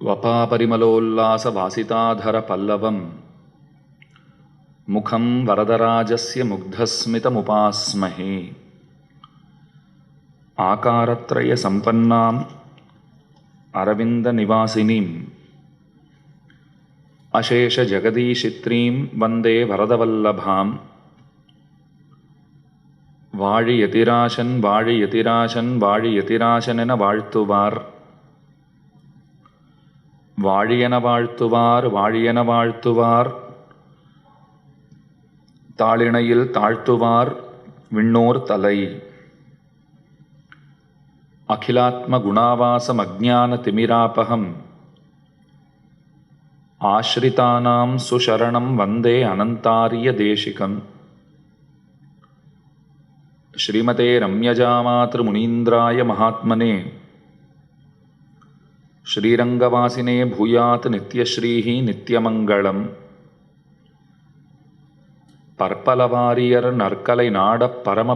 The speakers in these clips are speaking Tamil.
वपापरिमलोल्लासवासिताधरपल्लवम् मुखं वरदराजस्य मुग्धस्मितमुपास्महे आकारत्रयसम्पन्नाम् अरविन्दनिवासिनीम् अशेषजगदीशित्रीं वन्दे वरदवल्लभाम् வாழி எதிராசன் வாழி எதிராசன் வாழி எதிராசன் என வாழ்த்துவார் வாழியென வாழ்த்துவார் வாழியென வாழ்த்துவார் தாளிணையில் தாழ்த்துவார் விண்ணோர் தலை அகிலாத்ம குணாவாசம் அஜான திமிராபகம் ஆஸ்ரிதானாம் சுசரணம் வந்தே அனந்தாரிய தேசிகம் श्रीमते रम्यजामातृमुनीन्द्राय महात्मने ஸ்ரீரங்கவாசினே பூயாத் நித்யஸ்ரீஹி நித்யமங்களம் பற்பலவாரியர் நற்கலை நாடப் பரம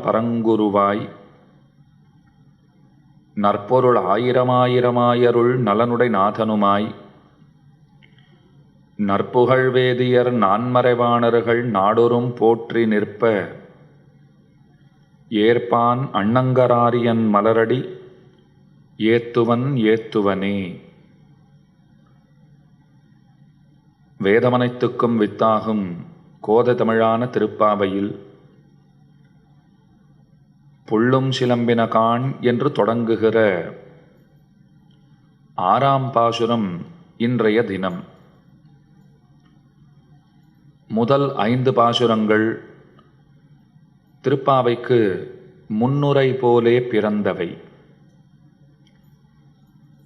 நற்பொருள் ஆயிரமாயிரமாயருள் நலனுடை நாதனுமாய். நற்புகழ் வேதியர் நான்மறைவாணர்கள் நாடொரும் போற்றி நிற்ப. ஏற்பான் அண்ணங்கராரியன் மலரடி ஏத்துவன் ஏத்துவனே. வேதமனைத்துக்கும் வித்தாகும் கோத தமிழான திருப்பாவையில் புள்ளும் சிலம்பின காண் என்று தொடங்குகிற ஆறாம் பாசுரம் இன்றைய தினம். முதல் ஐந்து பாசுரங்கள் திருப்பாவைக்கு முன்னுரை போலே பிறந்தவை.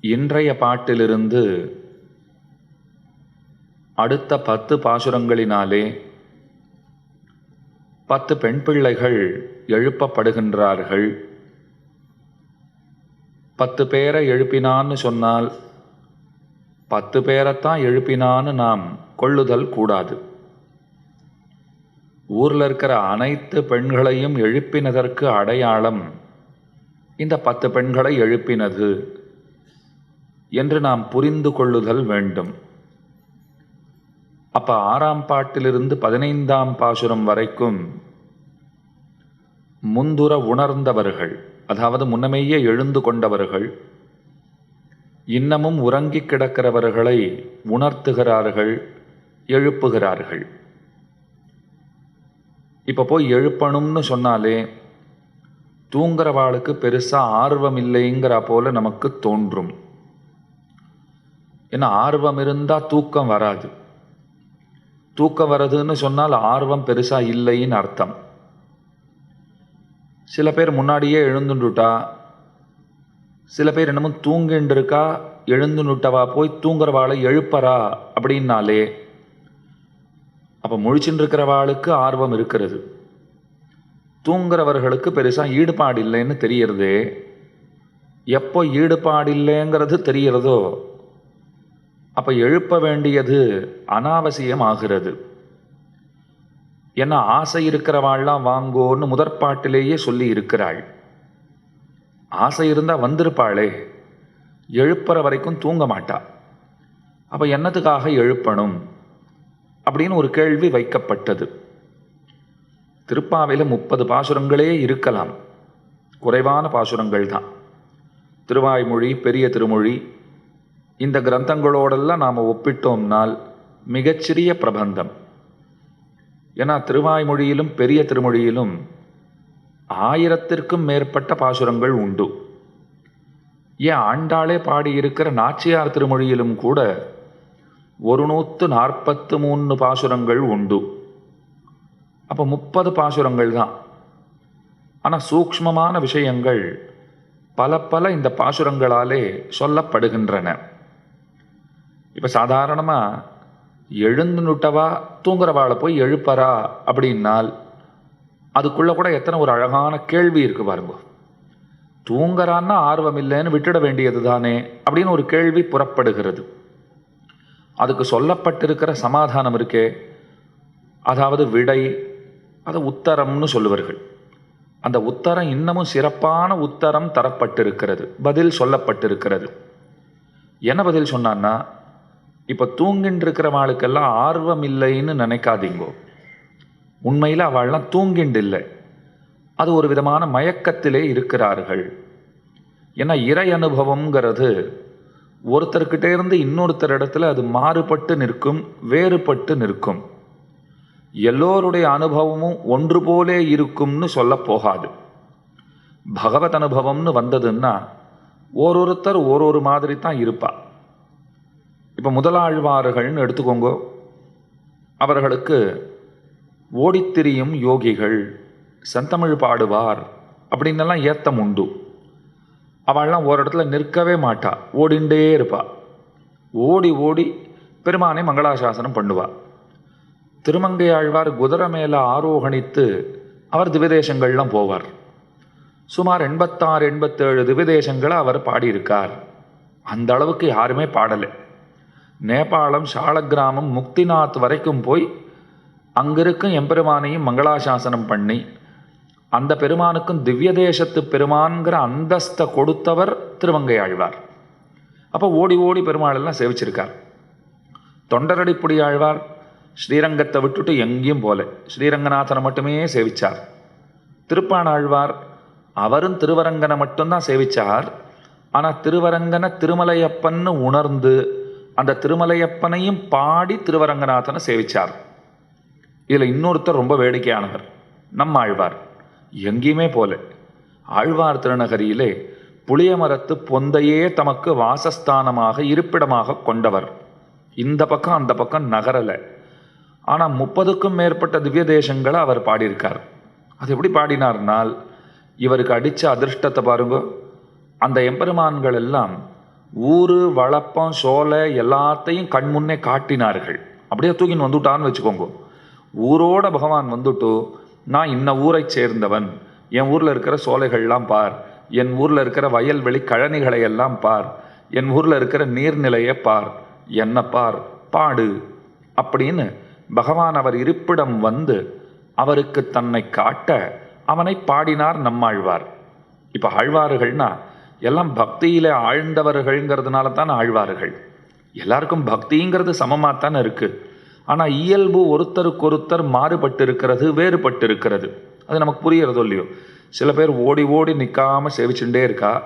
இன்றைய பாட்டிலிருந்து அடுத்த பத்து பாசுரங்களினாலே பத்து பெண் பிள்ளைகள் எழுப்பப்படுகின்றார்கள். பத்து பேரை எழுப்பினான்னு சொன்னால் பத்து பேரைத்தான் எழுப்பினான்னு நாம் கொள்ளுதல் கூடாது. ஊரில் இருக்கிற அனைத்து பெண்களையும் எழுப்பினதற்கு அடையாளம் இந்த பத்து பெண்களை எழுப்பினது. என்று நாம் புரிந்து கொள்ளுதல் வேண்டும். அப்ப ஆறாம் பாட்டிலிருந்து பதினைந்தாம் பாசுரம் வரைக்கும் முந்துர உணர்ந்தவர்கள் அதாவது முன்னமேயே எழுந்து கொண்டவர்கள் இன்னமும் உறங்கிக் கிடக்கிறவர்களை உணர்த்துகிறார்கள் எழுப்புகிறார்கள். இப்போ போய் எழுப்பணும்னு சொன்னாலே தூங்குறவாளுக்கு பெருசாக ஆர்வம் இல்லைங்கிற போல நமக்கு தோன்றும். ஏன்னா ஆர்வம் இருந்தால் தூக்கம் வராது. தூக்கம் வர்றதுன்னு சொன்னால் ஆர்வம் பெருசாக இல்லைன்னு அர்த்தம். சில பேர் முன்னாடியே எழுந்துண்டுட்டா சில பேர் என்னமோ தூங்கிண்டு இருக்கா போய் தூங்குறவாளை எழுப்பறா அப்படின்னாலே அப்போ முழிச்சுட்டு இருக்கிறவாளுக்கு ஆர்வம் இருக்கிறது. தூங்குறவர்களுக்கு பெருசாக ஈடுபாடு இல்லைன்னு தெரியறதே எப்போ ஈடுபாடு இல்லைங்கிறது தெரியறதோ அப்போ எழுப்ப வேண்டியது அனாவசியம் ஆகிறது ஏன்னா ஆசை இருக்கிறவாள்லாம் வாங்கோன்னு முதற்பாட்டிலேயே சொல்லி இருக்கிறாள். ஆசை இருந்தால் வந்திருப்பாளே எழுப்புற வரைக்கும் தூங்க மாட்டா. அப்போ என்னத்துக்காக எழுப்பணும்? அப்படின்னு ஒரு கேள்வி வைக்கப்பட்டது. திருப்பாவையில் முப்பது பாசுரங்களே இருக்கலாம். குறைவான பாசுரங்கள் தான் திருவாய்மொழி பெரிய திருமொழி இந்த கிரந்தங்களோடெல்லாம் நாம் ஒப்பிட்டோம்னால் மிகச்சிறிய பிரபந்தம். ஏன்னா திருவாய்மொழியிலும் பெரிய திருமொழியிலும் ஆயிரத்திற்கும் மேற்பட்ட பாசுரங்கள் உண்டு. ஏன் ஆண்டாளே பாடியிருக்கிற நாச்சியார் திருமொழியிலும் கூட ஒரு நூற்று நாற்பத்து மூணு பாசுரங்கள் உண்டு. அப்போ முப்பது பாசுரங்கள் தான். ஆனால் சூக்ஷ்மமான விஷயங்கள் பல பல இந்த பாசுரங்களாலே சொல்லப்படுகின்றன. இப்போ சாதாரணமாக எழுந்துனுட்டவா தூங்குறவாளை போய் எழுப்பறா அப்படின்னால் அதுக்குள்ளே கூட எத்தனை ஒரு அழகான கேள்வி இருக்கு பாருங்க. தூங்குறான்னா ஆர்வம் இல்லைன்னு விட்டுட வேண்டியது தானே அப்படின்னு ஒரு கேள்வி புறப்படுகிறது. அதுக்கு சொல்லப்பட்டிருக்கிற சமாதானம் இருக்கே. அதாவது விடை அதை உத்தரம்னு சொல்லுவார்கள். அந்த உத்தரம் இன்னமும் சிறப்பான உத்தரம் தரப்பட்டிருக்கிறது. பதில் சொல்லப்பட்டிருக்கிறது. என்ன பதில் சொன்னான்னா இப்போ தூங்கின்னு இருக்கிறவாளுக்கெல்லாம் ஆர்வம் இல்லைன்னு நினைக்காதீங்கோ. உண்மையில் அவள்லாம் தூங்கிண்டு இல்லை அது ஒரு விதமான மயக்கத்திலே இருக்கிறார்கள். ஏன்னா இறை அனுபவம்ங்கிறது ஒருத்தர்கிட்ட இருந்து இன்னொருத்தர் இடத்துல அது மாறுபட்டு நிற்கும் வேறுபட்டு நிற்கும். எல்லோருடைய அனுபவமும் ஒன்று போலே இருக்கும்னு சொல்ல போகாது. பகவத் அனுபவம்னு வந்ததுன்னா ஓரொருத்தர் ஒரு ஒரு மாதிரி தான் இருப்பாள் இப்போ முதலாழ்வார்கள்னு எடுத்துக்கோங்க. அவர்களுக்கு ஓடித்திரியும் யோகிகள் செந்தமிழ் பாடுவார் அப்படின்னெல்லாம் ஏத்தம் உண்டு. அவள்லாம் ஒரு இடத்துல நிற்கவே மாட்டா ஓடிண்டே இருப்பா. ஓடி ஓடி பெருமானை மங்களாசாசனம் பண்ணுவா. திருமங்கை ஆழ்வார் குதிரை மேலே ஆரோகணித்து அவர் திவிதேசங்கள்லாம் போவார். சுமார் எண்பத்தாறு எண்பத்தேழு திவிதேசங்களை அவர் பாடியிருக்கார். அந்த அளவுக்கு யாருமே பாடலை. நேபாளம் சாலக்கிராமம் முக்திநாத் வரைக்கும் போய் அங்கிருக்கும் எம்பெருமானையும் மங்களாசாசனம் பண்ணி அந்த பெருமானுக்கும் திவ்ய தேசத்து பெருமான்கிற அந்தஸ்தை கொடுத்தவர் திருமங்கை ஆழ்வார். அப்போ ஓடி ஓடி பெருமாளெல்லாம் சேவிச்சிருக்கார். தொண்டரடிப்புடி ஆழ்வார் ஸ்ரீரங்கத்தை விட்டுட்டு எங்கேயும் போல ஸ்ரீரங்கநாதனை மட்டுமே சேவிச்சார். திருப்பானாழ்வார் அவரும் திருவரங்கனை மட்டும்தான் சேவிச்சார். ஆனால் திருவரங்கனை திருமலையப்பன்னு உணர்ந்து அந்த திருமலையப்பனையும் பாடி திருவரங்கநாதனை சேவிச்சார். இதில் இன்னொருத்தர் ரொம்ப வேடிக்கையானவர். நம்ம ஆழ்வார் எங்கேயுமே போல. ஆழ்வார் திருநகரியிலே புளியமரத்து பொந்தையே தமக்கு வாசஸ்தானமாக இருப்பிடமாக கொண்டவர். இந்த பக்கம் அந்த பக்கம் நகரலை. ஆனால் முப்பதுக்கும் மேற்பட்ட திவ்ய தேசங்களை அவர் பாடியிருக்கார். அது எப்படி பாடினார்னால் இவருக்கு அடித்த அதிர்ஷ்டத்தை பாருங்க. அந்த எம்பெருமான்கள் எல்லாம் ஊர் வளப்பம் சோலை எல்லாத்தையும் கண் முன்னே காட்டினார்கள். அப்படியே தூக்கின்னு வந்துட்டான்னு வச்சுக்கோங்க. ஊரோட பகவான் வந்துட்டு நான் இன்ன ஊரை சேர்ந்தவன். என் ஊரில் இருக்கிற சோலைகள்லாம் பார். என் ஊரில் இருக்கிற வயல்வெளி கழனிகளை எல்லாம் பார். என் ஊரில் இருக்கிற நீர்நிலையை பார். என்ன பார். பாடு. அப்படின்னு பகவான் அவர் இருப்பிடம் வந்து அவருக்கு தன்னை காட்ட அவனை பாடினார் நம்மாழ்வார். இப்போ ஆழ்வார்கள்னா எல்லாம் பக்தியில் ஆழ்ந்தவர்கள்ங்கிறதுனால தான் ஆழ்வார்கள். எல்லாருக்கும் பக்திங்கிறது சமமாக தானே இருக்குது ஆனால் இயல்பு ஒருத்தருக்கொருத்தர் மாறுபட்டு இருக்கிறது வேறுபட்டு இருக்கிறது அது நமக்கு புரியறதோ இல்லையோ? சில பேர் ஓடி ஓடி நிற்காமல் சேவிச்சுட்டே இருக்கா?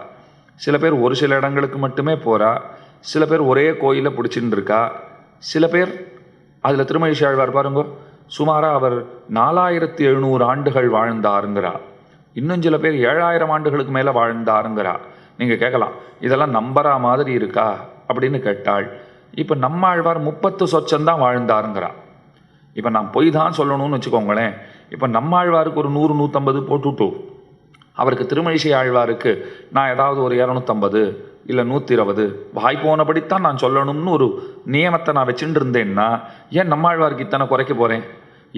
சில பேர் ஒரு சில இடங்களுக்கு மட்டுமே போகிறா சில பேர் ஒரே கோயிலை பிடிச்சின்னு இருக்கா? சில பேர் அதில் திருமழிசை ஆழ்வார் பாருங்க சுமாராக அவர் நாலாயிரத்தி எழுநூறு ஆண்டுகள் வாழ்ந்தாருங்கிறா. இன்னும் சில பேர் ஏழாயிரம் ஆண்டுகளுக்கு மேலே வாழ்ந்தாருங்கிறா. நீங்கள் கேட்கலாம் இதெல்லாம் நம்புறா மாதிரி இருக்கா? அப்படின்னு கேட்டாள். இப்போ நம்மாழ்வார் முப்பத்து சொச்சந்தான் வாழ்ந்தாருங்கிறா. இப்போ நான் பொய் தான் சொல்லணும்னு வச்சுக்கோங்களேன். இப்போ நம்மாழ்வாருக்கு ஒரு நூறு நூற்றம்பது போட்டுட்டு. அவருக்கு திருமழிசை ஆழ்வாருக்கு நான் ஏதாவது ஒரு இரநூத்தம்பது இல்லை நூற்றி இருபது வாய் போனபடித்தான் நான் சொல்லணும்னு ஒரு நியமத்தை நான் வச்சுட்டு இருந்தேன்னா ஏன் நம்மாழ்வாருக்கு இத்தனை குறைக்க போகிறேன்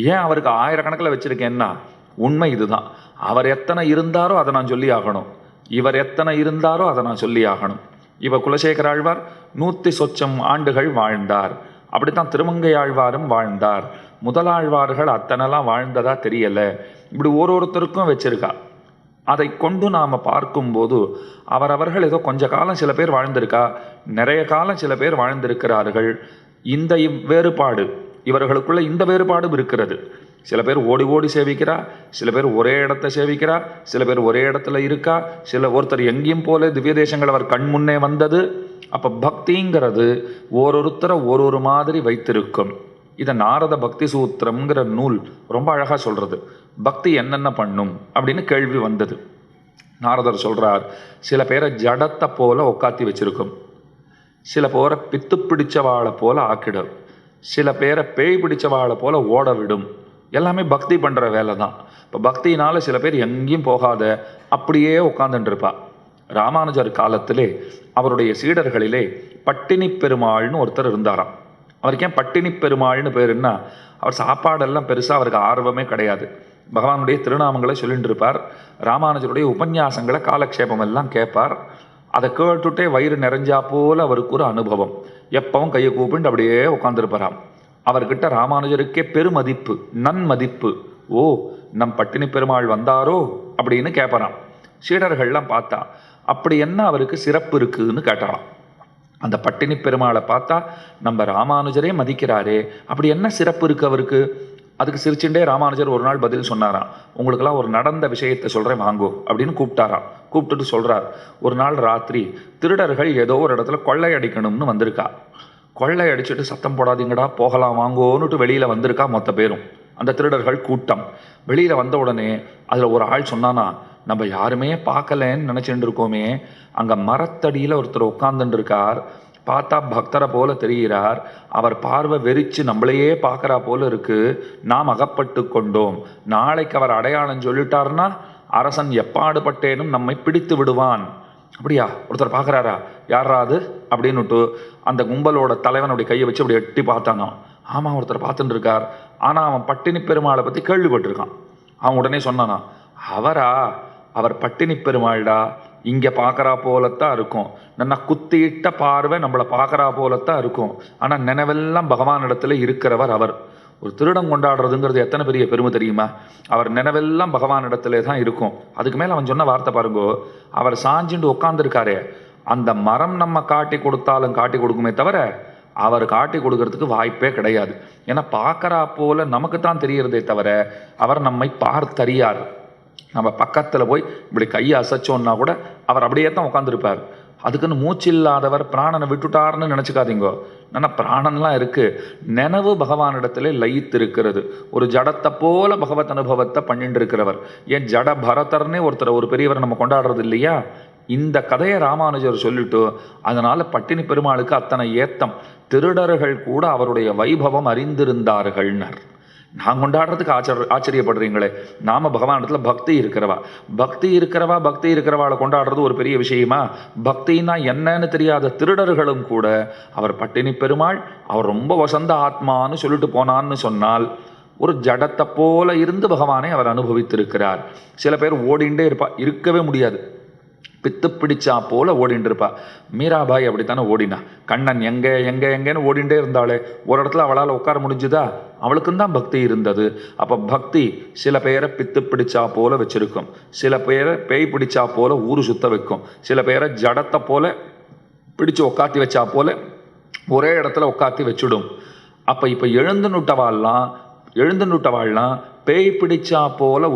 ஏன் அவருக்கு ஆயிரக்கணக்கில் வச்சுருக்கேன்னா உண்மை இதுதான். அவர் எத்தனை இருந்தாரோ அதை நான் சொல்லி ஆகணும். இவர் எத்தனை இருந்தாரோ அதை நான் சொல்லி ஆகணும். இவர் குலசேகர ஆழ்வார் நூற்றி சொச்சம் ஆண்டுகள் வாழ்ந்தார். அப்படித்தான் திருமங்கை ஆழ்வாரும் வாழ்ந்தார். முதலாழ்வார்கள் அத்தனைலாம் வாழ்ந்ததா தெரியலை. இப்படி ஒரு ஒருத்தருக்கும் வச்சிருக்கா. அதை கொண்டு நாம் பார்க்கும்போது அவரவர்கள் ஏதோ கொஞ்ச காலம் சில பேர் வாழ்ந்திருக்கா. நிறைய காலம் சில பேர் வாழ்ந்திருக்கிறார்கள். இந்த வேறுபாடு இவர்களுக்குள்ள இந்த வேறுபாடும் இருக்கிறது. சில பேர் ஓடி ஓடி சேவிக்கிறா சில பேர் ஒரே இடத்த சேவிக்கிறா சில பேர் ஒரே இடத்துல இருக்கா சில ஒருத்தர் எங்கேயும் போல திவ்ய தேசங்கள் அவர் கண் முன்னே வந்தது. அப்போ பக்திங்கிறது ஒருத்தரை ஒரு ஒரு மாதிரி வைத்திருக்கும். இதை நாரத பக்தி சூத்திரம்ங்கிற நூல் ரொம்ப அழகாக சொல்கிறது பக்தி என்னென்ன பண்ணும் அப்படின்னு கேள்வி வந்தது. நாரதர் சொல்கிறார் சில பேரை ஜடத்தை போல உக்காத்தி வச்சுருக்கும். சில பேரை பித்து பிடிச்சவாளை போல ஆக்கிடும். சில பேரை பேய் பிடிச்சவாளை போல ஓட விடும். எல்லாமே பக்தி பண்ணுற வேலை தான் இப்போ பக்தினால் சில பேர் எங்கேயும் போகாத அப்படியே உட்காந்துட்டுருப்பா ராமானுஜர் காலத்திலே அவருடைய சீடர்களிலே பட்டினி பெருமாள்னு ஒருத்தர் இருந்தாராம். அவருக்கு ஏன் பட்டினி பெருமாள்னு பேருன்னா அவர் சாப்பாடெல்லாம் பெருசாக அவருக்கு ஆர்வமே கிடையாது. பகவானுடைய திருநாமங்களை சொல்லிட்டு இருப்பார் ராமானுஜருடைய உபன்யாசங்களை காலக்ஷேபம் எல்லாம் கேட்பார். அதை கேட்டுட்டே வயிறு நிறைஞ்சா போல் அவருக்கு ஒரு அனுபவம். எப்பவும் கையை கூப்பிட்டு அப்படியே உட்காந்துருப்பாராம் அவர்கிட்ட ராமானுஜருக்கே பெருமதிப்பு நன்மதிப்பு. ஓ நம் பட்டினி பெருமாள் வந்தாரோ? அப்படின்னு கேட்பறான் சீடர்கள்லாம் பார்த்தா அப்படி என்ன அவருக்கு சிறப்பு இருக்குதுன்னு கேட்டாலாம் அந்த பட்டினி பெருமாளை பார்த்தா நம்ம ராமானுஜரே மதிக்கிறாரே அப்படி என்ன சிறப்பு இருக்கு அவருக்கு? அதுக்கு சிரிச்சுட்டே ராமானுஜர் ஒரு நாள் பதில் சொன்னாராம். உங்களுக்கெல்லாம் ஒரு நடந்த விஷயத்தை சொல்கிறேன் வாங்கோ அப்படின்னு கூப்பிட்டாராம். கூப்பிட்டுட்டு சொல்கிறார் ஒரு நாள் ராத்திரி திருடர்கள் ஏதோ ஒரு இடத்துல கொள்ளை அடிக்கணும்னு வந்திருக்கா. கொள்ளை அடிச்சுட்டு சத்தம் போடாதீங்கடா போகலாம் வாங்கோன்னுட்டு வெளியில் வந்திருக்கா மொத்த பேரும். அந்த திருடர்கள் கூட்டம். வெளியில் வந்த உடனே அதில் ஒரு ஆள் சொன்னானா நம்ம யாருமே பார்க்கலன்னு நினச்சிட்டு இருக்கோமே. அங்கே மரத்தடியில் ஒருத்தர் உட்காந்துட்டு இருக்கார் பார்த்தா பக்தரை போல தெரிகிறார். அவர் பார்வை வெறிச்சு நம்மளையே பார்க்கறா போல இருக்கு. நாம் அகப்பட்டு கொண்டோம். நாளைக்கு அவர் அடையாளம் சொல்லிட்டார்னா அரசன் எப்பாடுபட்டேனும் நம்மை பிடித்து விடுவான். அப்படியா? ஒருத்தர் பார்க்குறாரா? யாரா அது? அப்படின்னுட்டு அந்த கும்பலோட தலைவனுடைய கையை வச்சு அப்படி எட்டி பார்த்தானோ ஆமாம் ஒருத்தர் பார்த்துட்டு இருக்கார் ஆனால் அவன் பட்டினி பெருமாளை பற்றி கேள்விப்பட்டிருக்கான். அவன் உடனே சொன்னானா அவரா? அவர் பட்டினி பெருமாள்டா. இங்கே பார்க்குறா போலத்தான் இருக்கும். நல்லா குத்தியிட்ட பார்வை நம்மளை பார்க்குறா போலத்தான் இருக்கும். ஆனால் நினைவெல்லாம் பகவான் இடத்துல இருக்கிறவர் அவர். ஒரு திருடம் கொண்டாடுறதுங்கிறது எத்தனை பெரிய பெருமை தெரியுமா? அவர் நினைவெல்லாம் இடத்துல தான் இருக்கும். அதுக்கு மேலே அவன் சொன்ன வார்த்தை பாருங்கோ அவர் சாஞ்சிண்டு உட்காந்துருக்காரு அந்த மரம் நம்ம காட்டி கொடுத்தாலும் காட்டி கொடுக்குமே தவிர அவர் காட்டி கொடுக்கறதுக்கு வாய்ப்பே கிடையாது. ஏன்னா பார்க்கறா போல நமக்கு தான் தெரியறதே தவிர அவர் நம்மை பார்த்தறியார். நம்ம பக்கத்தில் போய் இப்படி கையை அசைச்சோன்னா கூட அவர் அப்படியே தான் உட்காந்துருப்பார் அதுக்குன்னு மூச்சு இல்லாதவர் பிராணனை விட்டுட்டார்னு நினச்சிக்காதீங்கோ. ஆனால் பிராணன்லாம் இருக்குது நினைவு பகவானிடத்திலே லயித்து இருக்கிறது ஒரு ஜடத்தை போல பகவத் அனுபவத்தை பண்ணிட்டு இருக்கிறவர் ஏன் ஜட பரதர்னே ஒருத்தர் ஒரு பெரியவர் நம்ம கொண்டாடுறது இல்லையா? இந்த கதையை ராமானுஜர் சொல்லிட்டு அதனால் பட்டினி பெருமாளுக்கு அத்தனை ஏத்தம். திருடர்கள் கூட அவருடைய வைபவம் அறிந்திருந்தார்கள்னர். நான் கொண்டாடுறதுக்கு ஆச்சரிய ஆச்சரியப்படுறீங்களே. நாம பகவானிடத்துல பக்தி இருக்கிறவா? பக்தி இருக்கிறவா பக்தி இருக்கிறவாளை கொண்டாடுறது ஒரு பெரிய விஷயமா? பக்தின்னா என்னன்னு தெரியாத திருடர்களும் கூட அவர் பட்டினி பெருமாள் அவர் ரொம்ப வசந்த ஆத்மான்னு சொல்லிட்டு போனான்னு சொன்னால் ஒரு ஜடத்தை போல இருந்து பகவானை அவர் அனுபவித்திருக்கிறார். சில பேர் ஓடிண்டே இருப்பா இருக்கவே முடியாது. பித்து பிடிச்சா போல ஓடிட்டு இருப்பா மீராபாய் அப்படித்தானே ஓடினா. கண்ணன் எங்க எங்க எங்கேன்னு ஓடிண்டே இருந்தாளே. ஒரு இடத்துல அவளால் உட்கார முடிஞ்சுதா? அவளுக்கும் தான் பக்தி இருந்தது. அப்போ பக்தி சில பேரை பித்து பிடிச்சா போல வச்சிருக்கும். சில பேரை பேய் பிடிச்சா போல ஊர் சுத்த வைக்கும். சில பேரை ஜடத்தை போல பிடிச்சு உக்காத்தி வச்சா போல ஒரே இடத்துல உட்காத்தி வச்சுடும். அப்போ இப்போ எழுந்து நுட்டவாள்லாம் எழுந்து நுட்டவாள்லாம் பேய் பிடிச்சா போல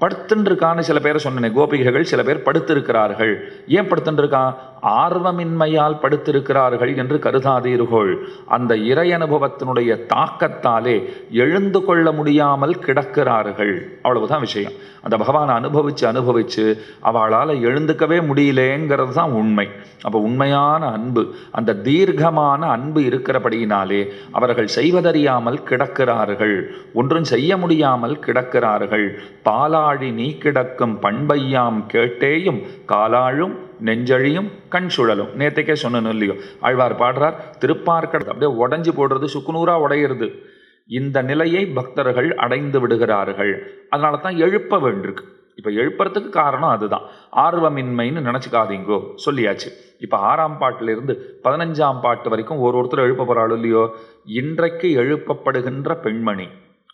உலவுகிறவர்கள் படுத்துருக்கான்னு சில பேரை சொன்னேன் கோபிகைகள் சில பேர் படுத்திருக்கிறார்கள். ஏன் படுத்துருக்கான் ஆர்வமின்மையால் படுத்திருக்கிறார்கள் என்று கருதாதீர்கள். அந்த இறை அனுபவத்தினுடைய தாக்கத்தாலே எழுந்து கொள்ள முடியாமல் கிடக்கிறார்கள். அவ்வளவுதான் விஷயம். அந்த பகவானை அனுபவிச்சு அனுபவிச்சு அவளால் எழுந்துக்கவே முடியலேங்கிறது தான் உண்மை. அப்போ உண்மையான அன்பு அந்த தீர்க்கமான அன்பு இருக்கிறபடியினாலே அவர்கள் செய்வதறியாமல் கிடக்கிறார்கள். ஒன்றும் செய்ய முடியாமல் கிடக்கிறார்கள். பாலாழி நீ கிடக்கும் பண்பையாம் கேட்டேயும் காலாழும் நெஞ்சழியும் கண் சுழலும். நேத்தைக்கே சொன்னணும் இல்லையோ. ஆழ்வார் பாடுறார் திருப்பார்க்கடல் அப்படியே உடஞ்சி போடுறது சுக்குநூறாக உடையிறது. இந்த நிலையை பக்தர்கள் அடைந்து விடுகிறார்கள். அதனால தான் எழுப்ப வேண்டியிருக்கு. இப்போ எழுப்புறதுக்கு காரணம் அதுதான். ஆர்வமின்மைன்னு நினச்சிக்காதீங்கோ. சொல்லியாச்சு. இப்போ ஆறாம் பாட்டிலிருந்து பதினஞ்சாம் பாட்டு வரைக்கும் ஒரு ஒருத்தர் எழுப்ப போகிறாள் இல்லையோ? இன்றைக்கு எழுப்பப்படுகின்ற பெண்மணி.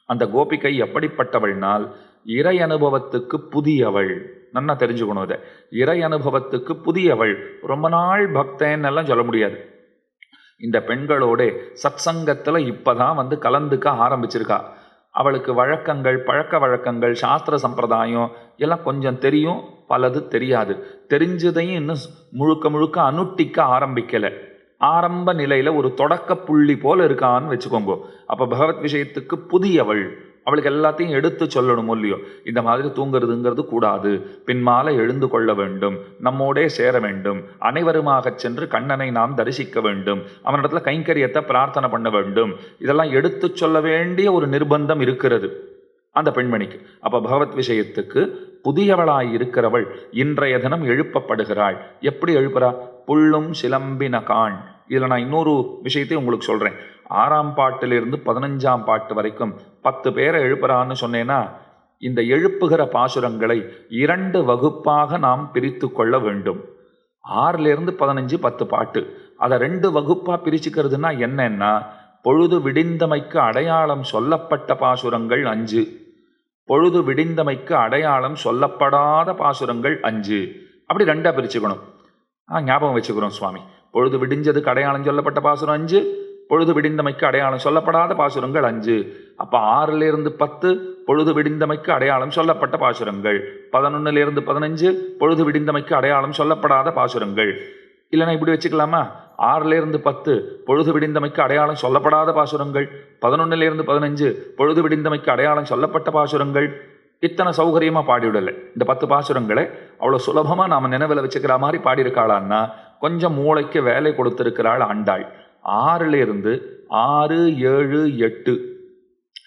அந்த கோபிகை எப்படிப்பட்டவள்னால் இறை அனுபவத்துக்கு புதியவள். நன்னா தெரிஞ்சுக்கணும் இதை. இறை அனுபவத்துக்கு புதியவள். ரொம்ப நாள் பக்தன் எல்லாம் சொல்ல முடியாது. இந்த பெண்களோட சத்சங்கத்தில் இப்பதான் வந்து கலந்துக்க ஆரம்பிச்சிருக்கா. அவளுக்கு வழக்கங்கள் பழக்க வழக்கங்கள் சாஸ்திர சம்பிரதாயம் எல்லாம் கொஞ்சம் தெரியும் பலது தெரியாது. தெரிஞ்சதையும் இன்னும் முழுக்க முழுக்க அனுட்டிக்க ஆரம்பிக்கலை. ஆரம்ப நிலையில் ஒரு தொடக்க புள்ளி போல் இருக்கான்னு வச்சுக்கோங்க. அப்போ பகவத் விஷயத்துக்கு புதியவள். அவளுக்கு எல்லாத்தையும் எடுத்து சொல்லணும் இல்லையோ? இந்த மாதிரி தூங்குறதுங்கிறது கூடாது. பின்மால எழுந்து கொள்ள வேண்டும். நம்மோடே சேர வேண்டும். அனைவருமாக சென்று கண்ணனை நாம் தரிசிக்க வேண்டும். அவனிடத்துல கைங்கரியத்தை பிரார்த்தனை பண்ண வேண்டும். இதெல்லாம் எடுத்து சொல்ல வேண்டிய ஒரு நிர்பந்தம் இருக்கிறது. அந்த பெண்மணிக்கு. அப்போ பகவத் விஷயத்துக்கு புதியவளாய் இருக்கிறவள் இன்றைய தினம் எழுப்பப்படுகிறாள். எப்படி எழுப்புறா? புள்ளும் சிலம்பின காண் இதில் நான் இன்னொரு விஷயத்தையும் உங்களுக்கு சொல்கிறேன் ஆறாம் பாட்டிலிருந்து பதினஞ்சாம் பாட்டு வரைக்கும் பத்து பேரை எழுப்புறான்னு சொன்னேன்னா இந்த எழுப்புகிற பாசுரங்களை இரண்டு வகுப்பாக நாம் பிரித்து கொள்ள வேண்டும். ஆறிலிருந்து பதினஞ்சு பத்து பாட்டு. அதை ரெண்டு வகுப்பாக பிரிச்சுக்கிறதுனா என்னன்னா பொழுது விடிந்தமைக்கு அடையாளம் சொல்லப்பட்ட பாசுரங்கள் அஞ்சு. பொழுது விடிந்தமைக்கு அடையாளம் சொல்லப்படாத பாசுரங்கள் அஞ்சு. அப்படி ரெண்டாக பிரிச்சுக்கணும். ஆ ஞாபகம் வச்சுக்கிறோம் சுவாமி. பொழுது விடிஞ்சதுக்கு அடையாளம் சொல்லப்பட்ட பாசுரம் அஞ்சு பொழுது விடிந்தமைக்கு அடையாளம் சொல்லப்படாத பாசுரங்கள் அஞ்சு. அப்போ ஆறிலிருந்து பத்து பொழுது விடிந்தமைக்கு அடையாளம் சொல்லப்பட்ட பாசுரங்கள். பதினொன்னுலேருந்து பதினஞ்சு பொழுது விடிந்தமைக்கு அடையாளம் சொல்லப்படாத பாசுரங்கள். இல்லைன்னா இப்படி வச்சுக்கலாமா? ஆறுலேருந்து பத்து பொழுது விடிந்தமைக்கு அடையாளம் சொல்லப்படாத பாசுரங்கள். பதினொன்னுலேருந்து பதினஞ்சு பொழுது விடிந்தமைக்கு அடையாளம் சொல்லப்பட்ட பாசுரங்கள். இத்தனை சௌகரியமாக பாடிவிடலை. இந்த பத்து பாசுரங்களை அவ்வளோ சுலபமாக நாம் நினைவில் வச்சுக்கிற மாதிரி பாடியிருக்காளான்னா கொஞ்சம் மூளைக்கு வேலை கொடுத்துருக்கிறாள் ஆண்டாள். ஆறுல இருந்து ஆறு ஏழு எட்டு.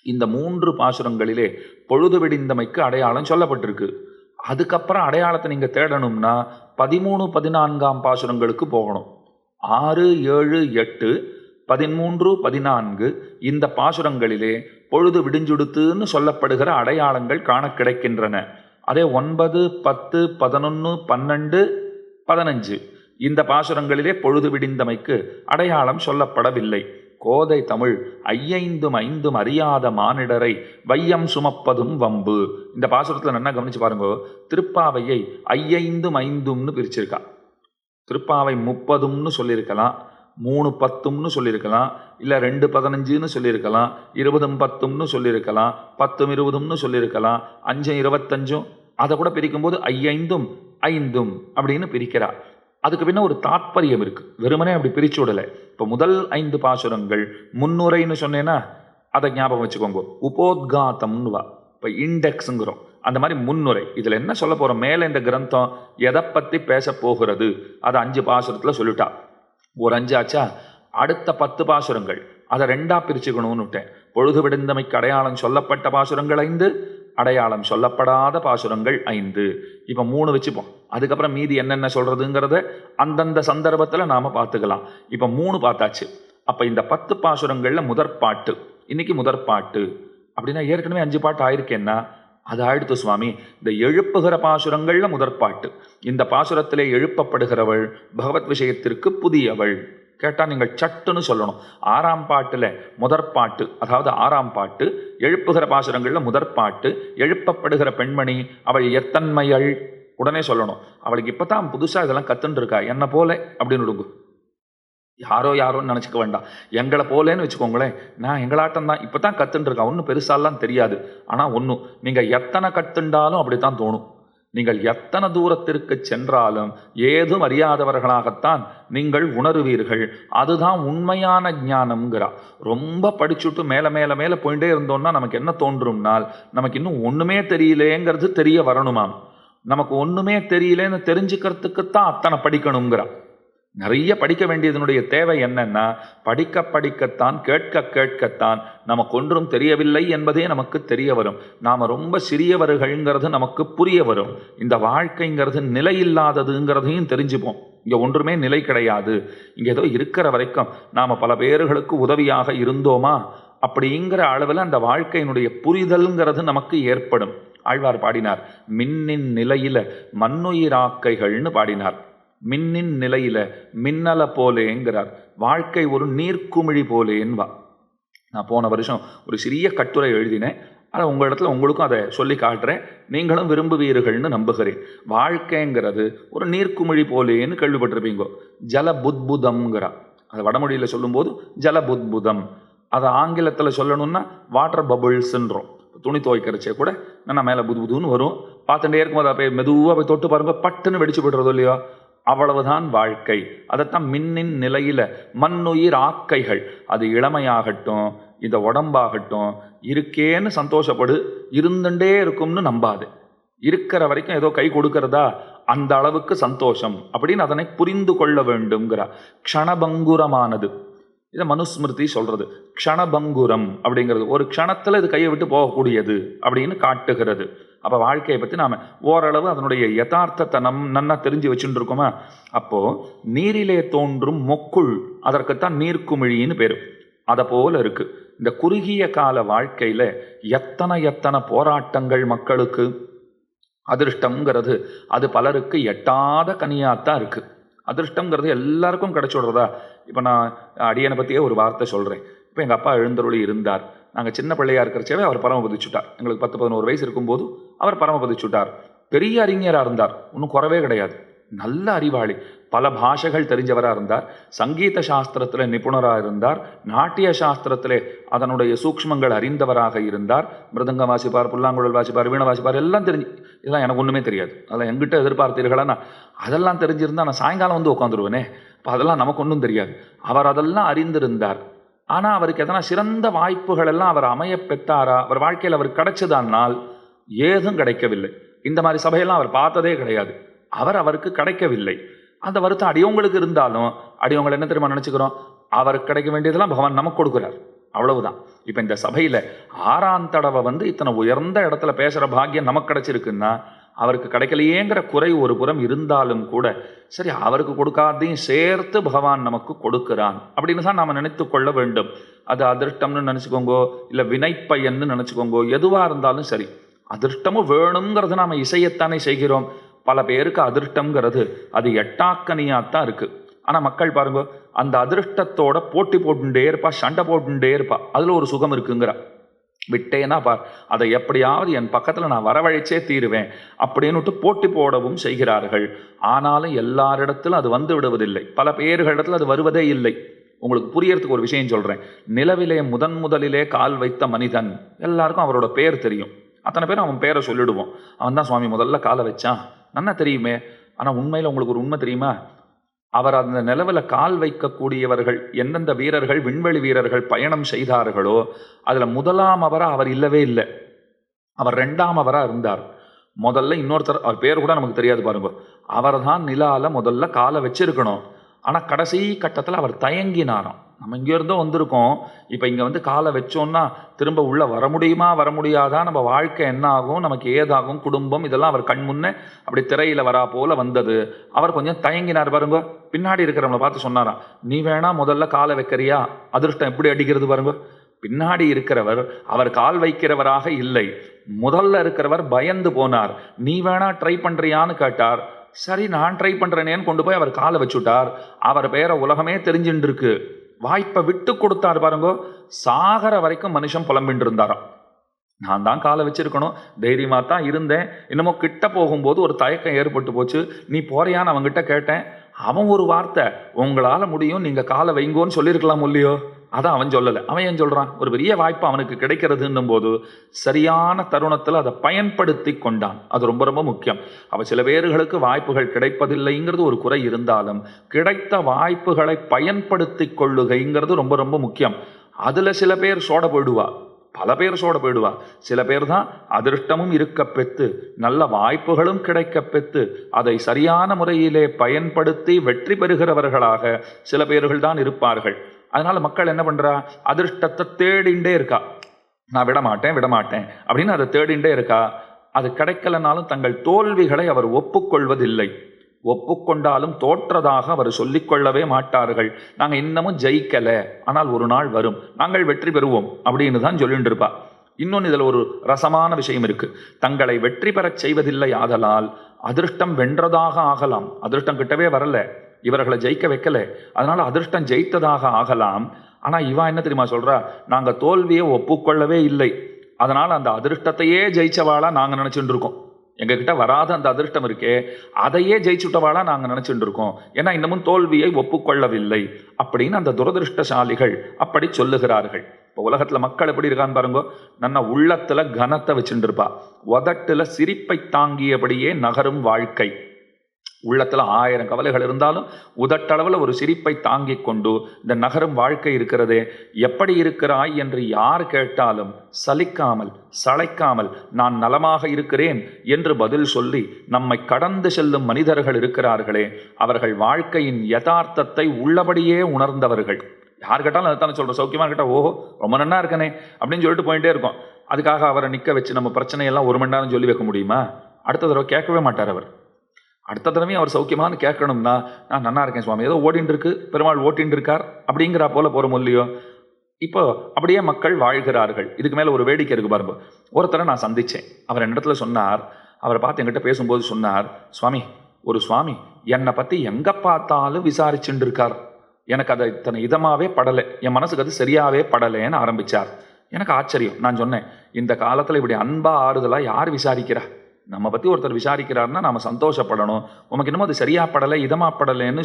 இந்த மூன்று பாசுரங்களிலே பொழுது விடிந்தமைக்கு அடையாளம் சொல்லப்பட்டிருக்கு. அதுக்கப்புறம் அடையாளத்தை நீங்கள் தேடணும்னா பதிமூணு பதினான்காம் பாசுரங்களுக்கு போகணும். ஆறு ஏழு எட்டு பதிமூன்று பதினான்கு இந்த பாசுரங்களிலே பொழுது விடிஞ்சுடுத்துன்னு சொல்லப்படுகிற அடையாளங்கள் காண கிடைக்கின்றன. அதே ஒன்பது பத்து பதினொன்று பன்னெண்டு பதினஞ்சு. இந்த பாசுரங்களிலே பொழுது விடிந்தமைக்கு அடையாளம் சொல்லப்படவில்லை. கோதை தமிழ் ஐயைந்தும் ஐந்தும் அறியாத மானிடரை வையம் சுமப்பதும் வம்பு. இந்த பாசுரத்தில் நல்லா கவனிச்சு பாருங்க திருப்பாவையை ஐயைந்தும் ஐந்தும்னு பிரிச்சிருக்கா. திருப்பாவை முப்பதும்னு சொல்லியிருக்கலாம் மூணு பத்தும்னு சொல்லியிருக்கலாம் இல்லை ரெண்டு பதினஞ்சுன்னு சொல்லியிருக்கலாம் இருபதும் பத்தும்னு சொல்லியிருக்கலாம் பத்தும் இருபதும்னு சொல்லியிருக்கலாம் அஞ்சும் இருபத்தஞ்சும் அதை கூட பிரிக்கும்போது ஐயைந்தும் ஐந்தும் அப்படின்னு பிரிக்கிறா. அதுக்கு பின்ன ஒரு தாத்பரியம் இருக்குது வெறுமனே அப்படி பிரிச்சு விடலை. இப்போ முதல் ஐந்து பாசுரங்கள் முன்னுரைன்னு சொன்னேன்னா அதை ஞாபகம் வச்சுக்கோங்க. உபோத்காத்தம்னு வா. இப்போ இண்டெக்ஸுங்கிறோம். அந்த மாதிரி முன்னுரை. இதில் என்ன சொல்ல போகிறோம் மேலே இந்த கிரந்தம் எதை பற்றி பேச போகிறது? அதை அஞ்சு பாசுரத்தில் சொல்லிட்டா. ஒரு அஞ்சு ஆச்சா? அடுத்த பத்து பாசுரங்கள். அதை ரெண்டாக பிரிச்சுக்கணும்னு விட்டேன். பொழுது விடுந்தமைக்கு அடையாளம் சொல்லப்பட்ட பாசுரங்கள் ஐந்து அடையாளம் சொல்லப்படாத பாசுரங்கள் ஐந்து. இப்போ மூணு வச்சுப்போம். அதுக்கப்புறம் மீதி என்னென்ன சொல்கிறதுங்கிறத அந்தந்த சந்தர்ப்பத்தில் நாம் பார்த்துக்கலாம். இப்போ மூணு பார்த்தாச்சு. அப்போ இந்த பத்து பாசுரங்களில் முதற்பாட்டு. இன்னைக்கு முதற்பாட்டு. அப்படின்னா ஏற்கனவே அஞ்சு பாட்டு ஆயிருக்கேன்னா அது ஆயிடுத்து சுவாமி. இந்த எழுப்புகிற பாசுரங்களில் முதற்பாட்டு. இந்த பாசுரத்திலே எழுப்பப்படுகிறவள் பகவத் விஷயத்திற்கு புதியவள். கேட்டால் நீங்கள் சட்டுன்னு சொல்லணும். ஆறாம் பாட்டில் முதற் பாட்டு அதாவது ஆறாம் பாட்டு எழுப்புகிற பாசுரங்களில் முதற் பாட்டு எழுப்பப்படுகிற பெண்மணி அவள் எத்தன்மையள் உடனே சொல்லணும். அவளுக்கு இப்போ தான் புதுசாக இதெல்லாம் கத்துன்னு என்னை என்ன போல அப்படின்னு விடுங்க யாரோ யாரோன்னு நினச்சிக்க வேண்டாம். எங்களை போலேன்னு வச்சுக்கோங்களேன். நான் எங்களாட்டம் தான். இப்போ தான் கத்துன்னு ஒன்றும் பெருசாலாம் தெரியாது. ஆனால் ஒன்றும் நீங்கள் எத்தனை கற்றுண்டாலும் அப்படி தான் தோணும். நீங்கள் எத்தனை தூரத்திற்கு சென்றாலும் ஏதும் அறியாதவர்களாகத்தான் நீங்கள் உணருவீர்கள். அதுதான் உண்மையான ஞானம்ங்கிறா. ரொம்ப படிச்சுட்டு மேலே மேலே மேலே போயிட்டே இருந்தோம்னா நமக்கு என்ன தோன்றும்னால் நமக்கு இன்னும் ஒன்றுமே தெரியலேங்கிறது தெரிய வரணுமாம். நமக்கு ஒன்றுமே தெரியலேன்னு தெரிஞ்சுக்கிறதுக்குத்தான் அத்தனை படிக்கணுங்கிறா. நிறைய படிக்க வேண்டியதனுடைய தேவை என்னன்னா படிக்க படிக்கத்தான் கேட்க கேட்கத்தான் நமக்கு ஒன்றும் தெரியவில்லை என்பதே நமக்கு தெரிய வரும். நாம் ரொம்ப சிறியவர்கள்ங்கிறது நமக்கு புரிய வரும். இந்த வாழ்க்கைங்கிறது நிலையில்லாததுங்கிறதையும் தெரிஞ்சுப்போம். இங்கே ஒன்றுமே நிலை கிடையாது. இங்கே ஏதோ இருக்கிற வரைக்கும் நாம் பல பேர்களுக்கு உதவியாக இருந்தோமா? அப்படிங்கிற அளவில் அந்த வாழ்க்கையினுடைய புரிதல்ங்கிறது நமக்கு ஏற்படும். ஆழ்வார் பாடினார் மின்னின் நிலையில் மண்ணுயிராக்கைகள்னு பாடினார். மின்னின் நிலையில மின்னல போலேங்கிறார். வாழ்க்கை ஒரு நீர்க்குமிழி போலேன்வா நான் போன வருஷம் ஒரு சிறிய கட்டுரை எழுதினேன். அதை உங்கள் இடத்துல உங்களுக்கும் அதை சொல்லி காட்டுறேன். நீங்களும் விரும்புவீர்கள்னு நம்புகிறேன். வாழ்க்கைங்கிறது ஒரு நீர்க்குமிழி போலேன்னு கேள்விப்பட்டிருப்பீங்கோ. ஜல புத்புதம்ங்கிறா அது வடமொழியில் சொல்லும்போது ஜல புத்புதம் அதை ஆங்கிலத்தில் சொல்லணும்னா வாட்டர் பபுள்ஸ்ன்றோம் துணி துவைக்கிறச்சே கூட நான் மேலே புது புதுன்னு வரும். பார்த்துட்டே இருக்கும்போது அதை போய் மெதுவாக போய் தொட்டு பாருங்க பட்டுன்னு வெடிச்சு போய்டுறதோ இல்லையோ? அவ்வளவுதான் வாழ்க்கை. அதைத்தான் மின்னின் நிலையில் மண்ணுயிர் ஆக்கைகள். அது இளமையாகட்டும் இந்த உடம்பாகட்டும் இருக்கேன்னு சந்தோஷப்படு இருந்துட்டே இருக்கும்னு நம்பாது. இருக்கிற வரைக்கும் ஏதோ கை கொடுக்கறதா? அந்த அளவுக்கு சந்தோஷம். அப்படின்னு அதனை புரிந்து கொள்ள வேண்டும்ங்கிறா க்ஷணபங்குரமானது. இதை மனுஸ்மிருதி சொல்கிறது க்ஷணபங்குரம் அப்படிங்கிறது. ஒரு க்ஷணத்தில் இது கையை விட்டு போகக்கூடியது அப்படின்னு காட்டுகிறது. அப்போ வாழ்க்கையை பற்றி நாம ஓரளவு அதனுடைய யதார்த்தத்தை நம் நன்னா தெரிஞ்சு வச்சுட்டு இருக்கோமா அப்போது நீரிலே தோன்றும் மொக்குள் அதற்குத்தான் நீர்க்குமிழின்னு பேர். அதை போல் இருக்குது இந்த குறுகிய கால வாழ்க்கையில் எத்தனை எத்தனை போராட்டங்கள் மக்களுக்கு அதிர்ஷ்டங்கிறது அது பலருக்கு எட்டாத கனியாகத்தான் இருக்குது அதிர்ஷ்டங்கிறது எல்லாருக்கும் கிடைச்சுடுறதா இப்போ நான் அடியனை பற்றியே ஒரு வார்த்தை சொல்கிறேன் இப்போ எங்கள் அப்பா எழுந்தருளி இருந்தார். நாங்கள் சின்ன பிள்ளையாக இருக்கிறச்சவே அவர் பரமபதிச்சுட்டார். எங்களுக்கு பத்து பதினோரு வயசு இருக்கும்போது அவர் பரமபதிச்சுட்டார். பெரிய அறிஞராக இருந்தார். ஒன்றும் குறவே கிடையாது. நல்ல அறிவாளி. பல பாஷைகள் தெரிஞ்சவராக இருந்தார். சங்கீத சாஸ்திரத்தில் நிபுணராக இருந்தார். நாட்டிய சாஸ்திரத்தில் அதனுடைய சூக்ஷ்மங்கள் அறிந்தவராக இருந்தார். மிருதங்க வாசிப்பார் புல்லாங்குழல் வாசிப்பார் வீண வாசிப்பார் எல்லாம் தெரிஞ்சு. இதெல்லாம் எனக்கு ஒன்றுமே தெரியாது. அதெல்லாம் எங்கிட்ட எதிர்பார்த்தீர்களா அதெல்லாம் தெரிஞ்சிருந்தால் நான் சாயங்காலம் வந்து உட்காந்துருவேனே அப்போ அதெல்லாம் நமக்கு ஒன்றும் தெரியாது. அவர் அதெல்லாம் அறிந்திருந்தார். ஆனால் அவருக்கு எதனா சிறந்த வாய்ப்புகள் எல்லாம் அவர் அமைய பெற்றாரா? அவர் வாழ்க்கையில் அவர் கிடைச்சதானால் ஏதும் கிடைக்கவில்லை. இந்த மாதிரி சபையெல்லாம் அவர் பார்த்ததே கிடையாது. அவர் அவருக்கு கிடைக்கவில்லை. அந்த வருத்தம் அடியவங்களுக்கு இருந்தாலும் அடியவங்களை என்ன தெரியுமா நினச்சிக்கிறோம்? அவருக்கு கிடைக்க வேண்டியதெல்லாம் பகவான் நமக்கு கொடுக்குறார். அவ்வளவுதான். இப்போ இந்த சபையில் ஆறாம் தடவை வந்து இத்தனை உயர்ந்த இடத்துல பேசுகிற பாக்கியம் நமக்கு கிடைச்சிருக்குன்னா அவருக்கு கிடைக்கலையேங்கிற குறை ஒரு புறம் இருந்தாலும் கூட சரி அவருக்கு கொடுக்காதையும் சேர்த்து பகவான் நமக்கு கொடுக்கிறான். அப்படின்னு தான் நாம் நினைத்து கொள்ள வேண்டும். அது அதிர்ஷ்டம்னு நினச்சிக்கோங்கோ இல்லை வினைப்பயன்னு நினச்சிக்கோங்கோ எதுவாக இருந்தாலும் சரி. அதிர்ஷ்டமும் வேணுங்கிறது நாம் இசையத்தானே செய்கிறோம். பல பேருக்கு அதிர்ஷ்டங்கிறது அது எட்டாக்கனியாத்தான் இருக்குது ஆனால் மக்கள் பாருங்க அந்த அதிர்ஷ்டத்தோட போட்டி போட்டுட்டே இருப்பா சண்டை போட்டுட்டே இருப்பா. அதில் ஒரு சுகம் இருக்குங்கிறா. விட்டேனா பார் அதை எப்படியாவது என் பக்கத்தில் நான் வரவழைச்சே தீருவேன் அப்படின்னுட்டு போட்டி போடவும் செய்கிறார்கள். ஆனாலும் எல்லாரிடத்திலும் அது வந்து விடுவதில்லை. பல பேர்களிடத்தில் அது வருவதே இல்லை. உங்களுக்கு புரியறதுக்கு ஒரு விஷயம் சொல்கிறேன் நிலவிலே முதன் முதலிலே கால் வைத்த மனிதன் எல்லாருக்கும் அவரோட பேர் தெரியும். அத்தனை பேரும் அவன் பேரை சொல்லிடுவோம். அவன் தான் சுவாமி முதல்ல காலை வச்சான். நன்னா தெரியுமே. ஆனால் உண்மையில் உங்களுக்கு ஒரு உண்மை தெரியுமா? அவர் அந்த நிலவில் கால் வைக்கக்கூடியவர்கள் எந்தெந்த வீரர்கள் விண்வெளி வீரர்கள் பயணம் செய்தார்களோ அதில் முதலாம் அவராக அவர் இல்லவே இல்லை. அவர் ரெண்டாம் அவராக இருந்தார். முதல்ல இன்னொருத்தர் அவர் பேர் கூட நமக்கு தெரியாது பாருங்க. அவர் தான் நிலாவில் முதல்ல காலை வச்சிருக்கணும். ஆனால் கடைசி கட்டத்தில் அவர் தயங்கினாராம். நம்ம இங்கேருந்தும் வந்திருக்கோம். இப்போ இங்கே வந்து காலை வச்சோன்னா திரும்ப உள்ளே வர முடியுமா வர முடியாதா? நம்ம வாழ்க்கை என்ன ஆகும் நமக்கு ஏதாகும்? குடும்பம் இதெல்லாம் அவர் கண் முன்னே அப்படி திரையில் வரா போல் வந்தது. அவர் கொஞ்சம் தயங்கினார் பாருங்க. பின்னாடி இருக்கிறவங்கள பார்த்து சொன்னாராம். நீ வேணா முதல்ல காலை வைக்கிறியா? அதிர்ஷ்டம் எப்படி அடிக்கிறது பாருங்க? பின்னாடி இருக்கிறவர் அவர் கால் வைக்கிறவராக இல்லை. முதல்ல இருக்கிறவர் பயந்து போனார். நீ வேணா ட்ரை பண்ணுறியான்னு கேட்டார். சரி நான் ட்ரை பண்ணுறேனேன்னு கொண்டு போய் அவர் காலை வச்சுட்டார். அவர் பேரை உலகமே தெரிஞ்சுட்டு இருக்கு வாய்ப்பை விட்டு கொடுத்தார் பாருங்க. சாகர வரைக்கும் மனுஷன் புலம்பின்னு இருந்தாராம் நான் தான் காலை வச்சிருக்கணும். தைரியமாக தான் இருந்தேன். என்னமோ கிட்ட போகும்போது ஒரு தயக்கம் ஏற்பட்டு போச்சு. நீ போறியான்னு அவன்கிட்ட கேட்டேன். அவன் ஒரு வார்த்தை. உங்களால் முடியும் நீங்கள் காலை வைங்கோன்னு சொல்லியிருக்கலாம் இல்லையோ? அதான் அவன் சொல்லலை. அவன் ஏன் சொல்கிறான் ஒரு பெரிய வாய்ப்பு அவனுக்கு கிடைக்கிறதுன்னும் போது சரியான தருணத்தில் அதை பயன்படுத்தி கொண்டான். அது ரொம்ப ரொம்ப முக்கியம். அவள் சில பேர்களுக்கு வாய்ப்புகள் கிடைப்பதில்லைங்கிறது ஒரு குறை இருந்தாலும் கிடைத்த வாய்ப்புகளை பயன்படுத்தி கொள்ளுகைங்கிறது ரொம்ப ரொம்ப முக்கியம். அதில் சில பேர் சோட போயிடுவா. பல பேர் சோட போயிடுவா. சில பேர் தான் அதிர்ஷ்டமும் இருக்க பெற்று நல்ல வாய்ப்புகளும் கிடைக்க பெற்று அதை சரியான முறையிலே பயன்படுத்தி வெற்றி பெறுகிறவர்களாக சில பேர்கள் தான் இருப்பார்கள். அதனால மக்கள் என்ன பண்ணுறா அதிர்ஷ்டத்தை தேடிண்டே இருக்கா. நான் விட மாட்டேன் அப்படின்னு அதை தேடிண்டே இருக்கா. அது கிடைக்கலனாலும் தங்கள் தோல்விகளை அவர் ஒப்புக்கொள்வதில்லை. ஒப்புக்கொண்டாலும் தோற்றதாக அவர் சொல்லிக்கொள்ளவே மாட்டார்கள். நாங்கள் இன்னமும் ஜெயிக்கல. ஆனால் ஒரு நாள் வரும். நாங்கள் வெற்றி பெறுவோம். அப்படின்னு தான் சொல்லிட்டு இருப்பா இன்னொன்று இதில் ஒரு ரசமான விஷயம் இருக்கு. தங்களை வெற்றி பெறச் செய்வதில்லை ஆதலால் அதிர்ஷ்டம் வென்றதாக ஆகலாம். அதிர்ஷ்டம் கிட்டவே வரல. இவர்களை ஜெயிக்க வைக்கல. அதனால அதிர்ஷ்டம் ஜெயித்ததாக ஆகலாம். ஆனா இவா என்ன தெரியுமா சொல்றா? நாங்க தோல்வியை ஒப்புக்கொள்ளவே இல்லை. அதனால அந்த அதிர்ஷ்டத்தையே ஜெயிச்சவாளா நாங்க நினைச்சுட்டு இருக்கோம் எங்ககிட்ட வராத அந்த அதிர்ஷ்டம் இருக்கே அதையே ஜெயிச்சுட்டவாளா நாங்கள் நினச்சிட்டு இருக்கோம் ஏன்னா இன்னமும் தோல்வியை ஒப்புக்கொள்ளவில்லை அப்படின்னு அந்த துரதிருஷ்டசாலிகள் அப்படி சொல்லுகிறார்கள். இப்போ உலகத்தில் மக்கள் எப்படி இருக்கான்னு பாருங்க நன்ன உள்ளத்தில் கனத்தை வச்சுட்டு இருப்பா உதட்டில் சிரிப்பை தாங்கியபடியே நகரும் வாழ்க்கை. உள்ளத்தில் ஆயிரம் கவலைகள் இருந்தாலும் உதட்டளவில் ஒரு சிரிப்பை தாங்கிக் கொண்டு இந்த நகரும் வாழ்க்கை இருக்கிறதே. எப்படி இருக்கிறாய் என்று யார் கேட்டாலும் சலிக்காமல் சளைக்காமல் நான் நலமாக இருக்கிறேன் என்று பதில் சொல்லி நம்மை கடந்து செல்லும் மனிதர்கள் இருக்கிறார்களே. அவர்கள் வாழ்க்கையின் யதார்த்தத்தை உள்ளபடியே உணர்ந்தவர்கள். யார் கேட்டாலும் அதுதானே சொல்கிறோம் சௌக்கியமாக கேட்டால் ஓஹோ ரொம்ப நன்னா இருக்கனே அப்படின்னு சொல்லிட்டு போயிட்டே இருக்கோம். அதுக்காக அவரை நிற்க வச்சு நம்ம பிரச்சனையெல்லாம் ஒரு மணி நேரம் சொல்லி வைக்க முடியுமா? அடுத்த தடவை கேட்கவே மாட்டார் அவர். அடுத்த தடவையும் அவர் சௌக்கியமானு கேட்கணும்னா நான் நன்னா இருக்கேன் சுவாமி. ஏதோ ஓடின்னு இருக்கு பெருமாள் ஓட்டின்னு இருக்கார் அப்படிங்கிறா போல போகிறோம் இல்லையோ இப்போ அப்படியே மக்கள் வாழ்கிறார்கள். இதுக்கு மேலே ஒரு வேடிக்கை இருக்கு பாருங்க. ஒருத்தரை நான் சந்தித்தேன் அவர் என்னிடத்துல சொன்னார். அவரை பார்த்து என்கிட்ட பேசும்போது சொன்னார் சுவாமி ஒரு சுவாமி என்னை பற்றி எங்கே பார்த்தாலும் விசாரிச்சுட்டு இருக்கார் எனக்கு அதை இத்தனை இதமாகவே படலை. என் மனசுக்கு அது சரியாகவே படலைன்னு ஆரம்பிச்சார். எனக்கு ஆச்சரியம். நான் சொன்னேன் இந்த காலத்தில் இப்படி அன்பா ஆறுதலாக யார் விசாரிக்கிறா? நம்ம பற்றி ஒருத்தர் விசாரிக்கிறாருன்னா நம்ம சந்தோஷப்படணும். உமக்கு என்னமோ அது சரியாக படலை இதமா படலைன்னு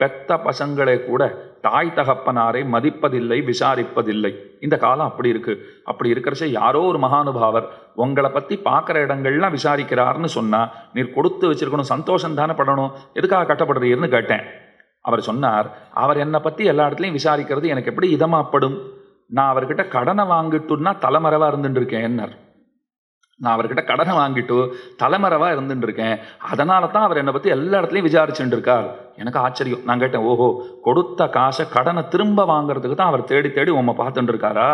பெத்த பசங்களே கூட தாய் தகப்பனாரை மதிப்பதில்லை விசாரிப்பதில்லை. இந்த காலம் அப்படி இருக்குது அப்படி இருக்கிறச்ச யாரோ ஒரு மகானுபாவர் உங்களை பற்றி பார்க்குற இடங்கள்லாம் விசாரிக்கிறாருன்னு சொன்னால் நீர் கொடுத்து வச்சிருக்கணும் சந்தோஷம் தானே படணும். எதுக்காக கட்டப்படுறீர்னு கேட்டேன். அவர் சொன்னார் அவர் என்னை பற்றி எல்லா இடத்துலையும் விசாரிக்கிறது எனக்கு எப்படி இதமாப்படும் நான் அவர்கிட்ட கடனை வாங்கிட்டுன்னா தலைமறைவாக இருந்துட்டு என்னர் நான் அவர்கிட்ட கடனை வாங்கிட்டு தலைமறைவாக இருந்துட்டு இருக்கேன் அதனால தான் அவர் என்னை பற்றி எல்லா இடத்துலையும் விசாரிச்சுட்டு இருக்கார் எனக்கு ஆச்சரியம். நான் கேட்டேன் ஓஹோ கொடுத்த காசை கடனை திரும்ப வாங்குறதுக்கு தான் அவர் தேடி தேடி உம்மை பார்த்துட்டு இருக்காரா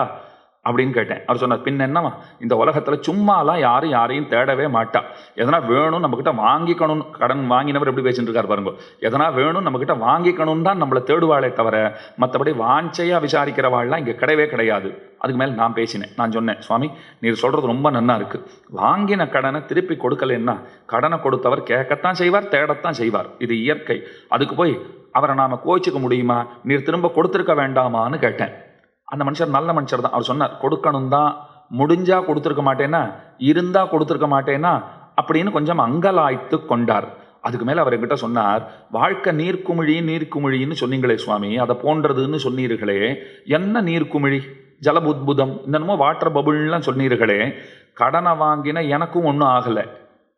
அப்படின்னு கேட்டேன். அவர் சொன்னார் பின் என்னவா இந்த உலகத்தில் சும்மாலாம் யாரும் யாரையும் தேடவே மாட்டா. எதனா வேணும் நம்மக்கிட்ட வாங்கிக்கணும் கடன் வாங்கினவர் எப்படி பேசிட்டு இருக்கார் பாருங்க. எதனா வேணும் நம்மக்கிட்ட வாங்கிக்கணும் தான் நம்மளை தேடுவாளே தவிர மற்றபடி வாஞ்சையாக விசாரிக்கிறவாள்லாம் இங்கே கிடையவே கிடையாது. அதுக்கு மேல் நான் பேசினேன். நான் சொன்னேன் சுவாமி நீர் சொல்கிறது ரொம்ப நன்னா இருக்கு. வாங்கின கடனை திருப்பி கொடுக்கலன்னா கடனை கொடுத்தவர் கேட்கத்தான் செய்வார் தேடத்தான் செய்வார். இது இயற்கை. அதுக்கு போய் அவரை நாம கோச்சிக்க முடியுமா? நீர் திரும்ப கொடுத்துருக்க வேண்டாமான்னு கேட்டேன். அந்த மனுஷர் நல்ல மனுஷர் தான். அவர் சொன்னார் கொடுக்கணும் தான் முடிஞ்சால் கொடுத்துருக்க மாட்டேன்னா இருந்தால் கொடுத்துருக்க மாட்டேன்னா அப்படின்னு கொஞ்சம் அங்கலாய்த்து கொண்டார். அதுக்கு மேலே அவர் என்கிட்ட சொன்னார் வாழ்க்கை நீர்க்குமிழி நீர்க்குமிழின்னு சொன்னீங்களே சுவாமி. அதை போன்றதுன்னு சொன்னீர்களே. என்ன நீர்க்குமிழி? ஜலபுத்புதம் என்னென்னமோ வாட்டர் பபுள்லாம் சொன்னீர்களே. கடனை வாங்கின எனக்கும் ஒன்றும் ஆகலை.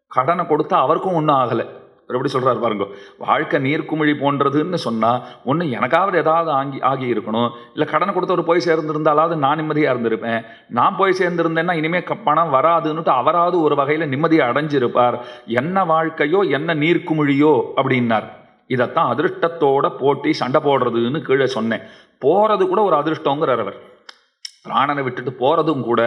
கடனை கொடுத்தா அவருக்கும் ஒன்றும் ஆகலை. எப்படி சொல்கிறார் பாருங்க. வாழ்க்கை நீர்க்குமிழி போன்றதுன்னு சொன்னால் ஒன்று எனக்காவது ஏதாவது ஆங்கி ஆகி இருக்கணும். இல்லை கடனை கொடுத்தவர் போய் சேர்ந்திருந்தாலாவது நான் நிம்மதியாக இருந்திருப்பேன். நான் போய் சேர்ந்திருந்தேன்னா இனிமேல் க- பணம் வராதுன்னுட்டு அவராவது ஒரு வகையில் நிம்மதியை அடைஞ்சிருப்பார். என்ன வாழ்க்கையோ என்ன நீர்க்குமிழியோ அப்படின்னார். இதைத்தான் அதிருஷ்டத்தோட போட்டி சண்டை போடுறதுன்னு கீழே சொன்னேன். போகிறது கூட ஒரு அதிருஷ்டங்கிறார் அவர். பிராணனை விட்டுட்டு போகிறதும் கூட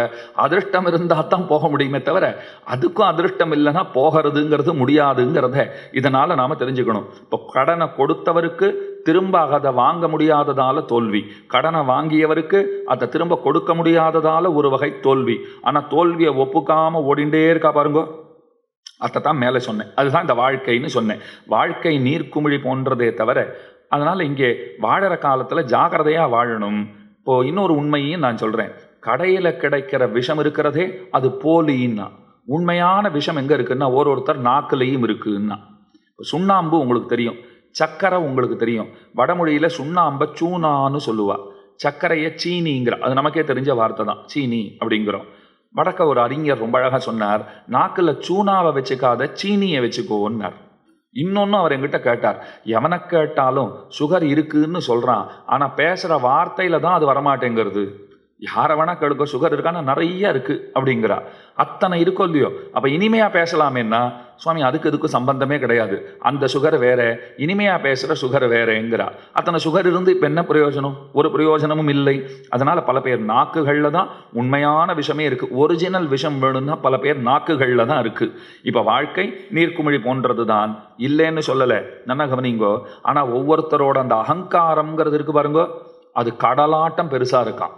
அதிருஷ்டம் இருந்தால் தான் போக முடியுமே தவிர அதுக்கும் அதிருஷ்டம் இல்லைன்னா போகிறதுங்கிறது முடியாதுங்கிறத இதனால் நாம் தெரிஞ்சுக்கணும். இப்போ கடனை கொடுத்தவருக்கு திரும்ப அதை வாங்க முடியாததால் தோல்வி. கடனை வாங்கியவருக்கு அதை திரும்ப கொடுக்க முடியாததால் ஒரு வகை தோல்வி. ஆனால் தோல்வியை ஒப்புக்காமல் ஓடிண்டே இருக்கா பாருங்க. தான் மேலே சொன்னேன். அதுதான் இந்த வாழ்க்கைன்னு சொன்னேன். வாழ்க்கை நீர்க்குமிழி போன்றதே தவிர அதனால் இங்கே வாழற காலத்தில் ஜாகிரதையாக வாழணும். இப்போ இன்னொரு உண்மையையும் நான் சொல்கிறேன் கடையில் கிடைக்கிற விஷம் இருக்கிறதே அது போலின்னா. உண்மையான விஷம் எங்கே இருக்குன்னா ஒரு ஒருத்தர் நாக்குலையும் இருக்குன்னா. சுண்ணாம்பு உங்களுக்கு தெரியும். சக்கரை உங்களுக்கு தெரியும். வடமொழியில் சுண்ணாம்பை சூனான்னு சொல்லுவாள் சர்க்கரையை சீனிங்கிற அது நமக்கே தெரிஞ்ச வார்த்தை தான். சீனி அப்படிங்கிறோம். வடக்க ஒரு அறிஞர் ரொம்ப அழகாக சொன்னார் நாக்கில் சூனாவை வச்சுக்காத சீனியை வச்சுக்கோன்னார். இன்னொன்று அவர் எங்கிட்ட கேட்டார். எவனை கேட்டாலும் சுகர் இருக்குன்னு சொல்கிறான் ஆனால் பேசுகிற வார்த்தையில் தான் அது வரமாட்டேங்கிறது. யாரை வேணா கேளுக்கோ சுகர் இருக்கான்னா நிறைய இருக்கு அப்படிங்கிறா. அத்தனை இருக்கோ இல்லையோ? அப்ப இனிமையா பேசலாமேன்னா சுவாமி அதுக்கு இதுக்கும் சம்பந்தமே கிடையாது. அந்த சுகர் வேற இனிமையா பேசுற சுகர் வேறேங்கிறா. அத்தனை சுகர் இருந்து இப்ப என்ன பிரயோஜனம்? ஒரு பிரயோஜனமும் இல்லை. அதனால பல பேர் நாக்குகளில் தான் உண்மையான விஷமே இருக்கு. ஒரிஜினல் விஷம் வேணும்னா பல பேர் நாக்குகளில் தான் இருக்கு. இப்ப வாழ்க்கை நீர்க்குமிழி போன்றது தான் இல்லைன்னு சொல்லல. நல்லா கவனிங்கோ. ஆனா ஒவ்வொருத்தரோட அந்த அகங்காரம்ங்கிறது இருக்கு பாருங்க. அது கடலாட்டம் பெருசா இருக்கான்